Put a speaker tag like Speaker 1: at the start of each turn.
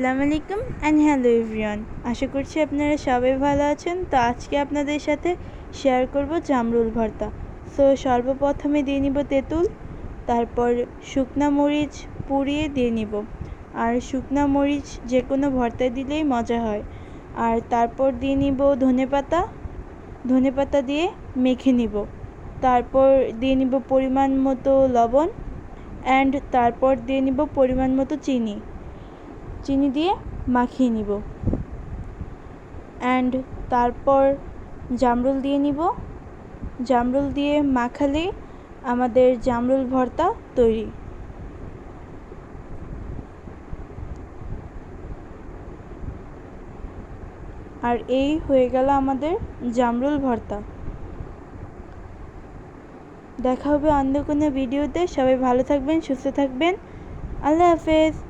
Speaker 1: আসসালামু আলাইকুম and hello everyone আশা করছি আপনারা সবাই ভালো আছেন। তো আজকে আপনাদের সাথে শেয়ার করব জামরুল ভর্তা। সো সর্বপ্রথমে দিয়ে নিব তেঁতুল, তারপর শুকনা মরিচ পুড়িয়ে দিয়ে নিব। আর শুকনা মরিচ যে কোনো ভর্তায় দিলেই মজা হয়। আর তারপর দিয়ে নিব ধনেপাতা ধনেপাতা দিয়ে মেখে নিব। তারপর দিয়ে নিব পরিমাণ মতো লবণ। অ্যান্ড তারপর দিয়ে নিব পরিমাণ মতো চিনি। চিনি দিয়ে মাখিয়ে নিব। অ্যান্ড তারপর জামরুল দিয়ে নিব। জামরুল দিয়ে মাখালে আমাদের জামরুল ভর্তা তৈরি। আর এই হয়ে গেল আমাদের জামরুল ভর্তা। দেখা হবে অন্য কোনো ভিডিওতে। সবাই ভালো থাকবেন, সুস্থ থাকবেন। আল্লাহ হাফেজ।